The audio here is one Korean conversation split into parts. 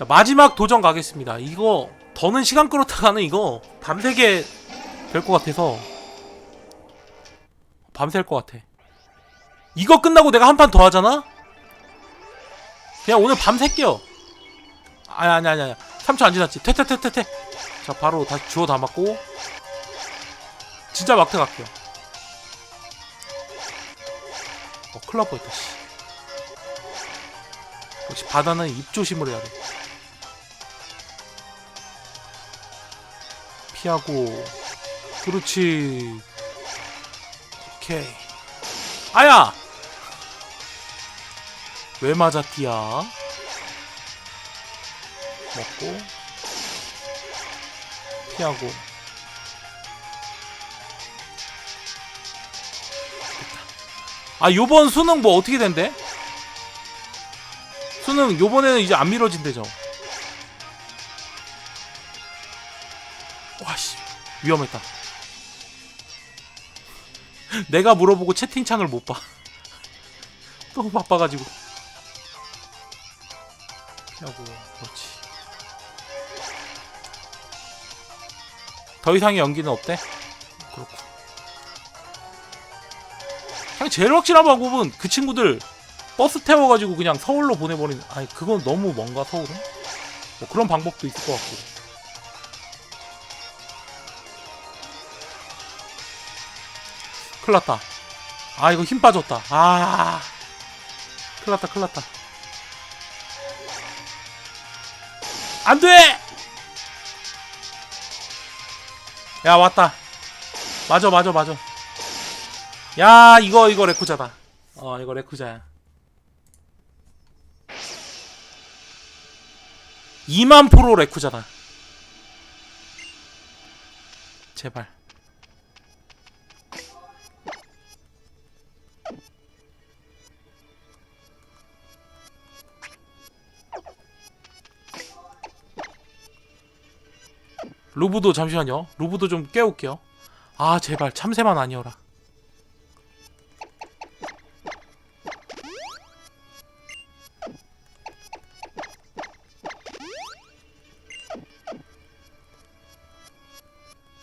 자 마지막 도전 가겠습니다. 이거 더는 시간 끌었다가는 이거 밤새게 될 것 같아서 밤샐 것 같아. 이거 끝나고 내가 한 판 더 하잖아? 그냥 오늘 밤샐게요. 아니 아니 아니 아니 3초 안 지났지. 퇴퇴퇴퇴퇴. 자 바로 다시 주워 담았고 진짜 막대 갈게요. 어날 뻔했다 씨. 역시 바다는 입조심을 해야 돼. 피하고 그렇지. 오케이. 아야! 왜 맞았디야? 먹고 피하고. 아 요번 수능 뭐 어떻게 된대? 수능 요번에는 이제 안 미뤄진대죠 와씨. 위험했다. 내가 물어보고 채팅창을 못봐. 너무 바빠가지고. 피하고 그렇지. 더 이상의 연기는 없대? 그렇고 그냥 제일 확실한 방법은 그 친구들 버스 태워가지고 그냥 서울로 보내버리는 아니 그건 너무 먼가 서울은? 뭐 그런 방법도 있을 것 같고 큰일났다. 아 이거 힘 빠졌다. 아. 큰일났다 큰일났다. 안 돼! 야 왔다. 맞아 맞아 맞아. 야 이거 이거 레쿠자다. 어 이거 레쿠자야 2만 프로 레쿠자다. 제발 루브도 잠시만요. 루브도 좀 깨울게요. 아 제발 참새만 아니어라.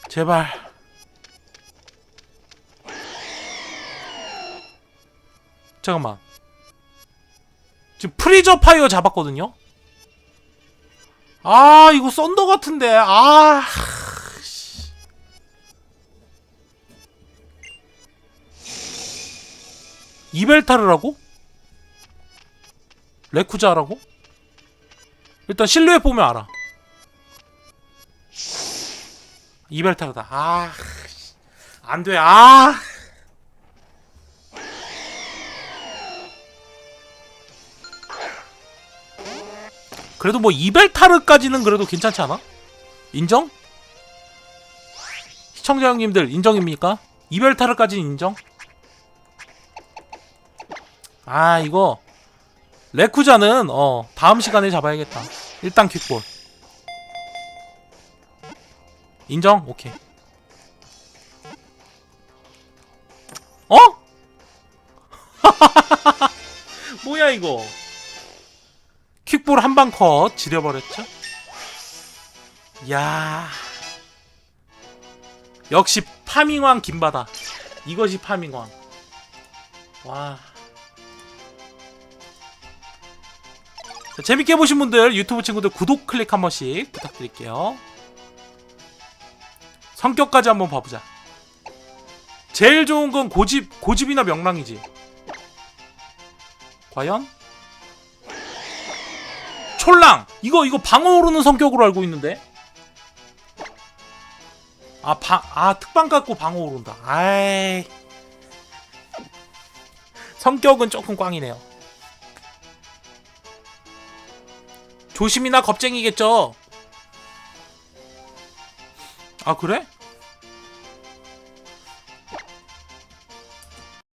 제발. 잠깐만. 지금 프리저 파이어 잡았거든요. 아 이거 썬더 같은데 아 씨. 이벨타르라고? 레쿠자라고? 일단 실루엣 보면 알아 이벨타르다 아 안돼 아 그래도 뭐 이벨타르까지는 그래도 괜찮지 않아? 인정? 시청자 형님들 인정입니까? 이벨타르까지는 인정? 아 이거 레쿠자는 어 다음 시간에 잡아야겠다 일단 퀵볼 인정? 오케이 어? 뭐야 이거 퀵볼 한 방 컷 지려버렸죠? 야. 역시 파밍왕 김바다. 이것이 파밍왕. 와. 자, 재밌게 보신 분들 유튜브 친구들 구독 클릭 한 번씩 부탁드릴게요. 성격까지 한번 봐보자. 제일 좋은 건 고집 고집이나 명랑이지. 과연? 촐랑. 이거 이거 방어 오르는 성격으로 알고 있는데? 아 방 아 특방 갖고 방어 오른다. 아이. 성격은 조금 꽝이네요. 조심이나 겁쟁이겠죠? 아 그래?